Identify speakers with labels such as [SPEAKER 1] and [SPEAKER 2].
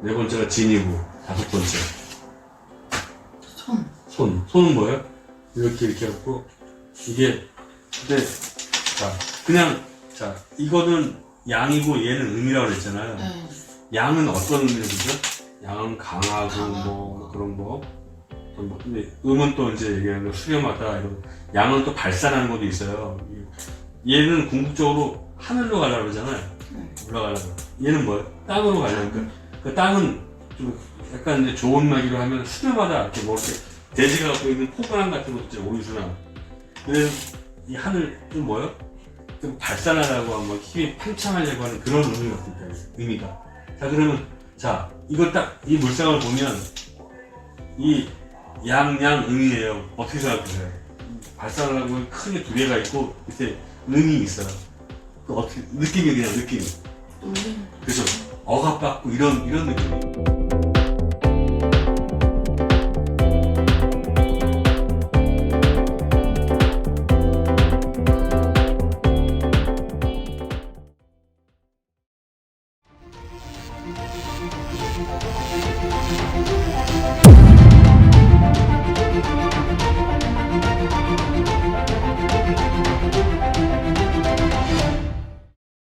[SPEAKER 1] 네 번째가 진이고 다섯 번째
[SPEAKER 2] 손.
[SPEAKER 1] 손. 손은 뭐예요? 이렇게 이렇게 해갖고 이게 근데 자 그냥 자 이거는 양이고 얘는 음이라고 그랬잖아요.
[SPEAKER 2] 네.
[SPEAKER 1] 양은 어떤 의미로 보죠? 양은 강하고
[SPEAKER 2] 강한
[SPEAKER 1] 뭐 그런 거. 또 뭐, 근데 음은 또 이제 얘기하는 거 수렴하다 이런 양은 또 발산하는 것도 있어요. 얘는 궁극적으로 하늘로 가려고 그러잖아요.
[SPEAKER 2] 네.
[SPEAKER 1] 올라가려고. 얘는 뭐예요? 땅으로 가려니까. 그 땅은 좀 약간 이제 좋은 말기로 하면 수렴하다 이렇게 뭐 이렇게 돼지가 갖고 있는 포근함 같은 것도 있죠. 오이수나. 그래서 이 하늘 좀 뭐예요? 좀 발산하려고 하고 막 힘이 팽창하려고 하는 그런 의미가 있다. 의미가. 자 그러면 자 이거 딱 이 물상을 보면 이 양양 음이에요. 어떻게 생각하세요? 발산하려고 하는 크게 두 개가 있고 밑에 음이 있어요. 그 어떻게 느낌이 그냥 느낌. 그래서 억압받고 이런 이런 느낌.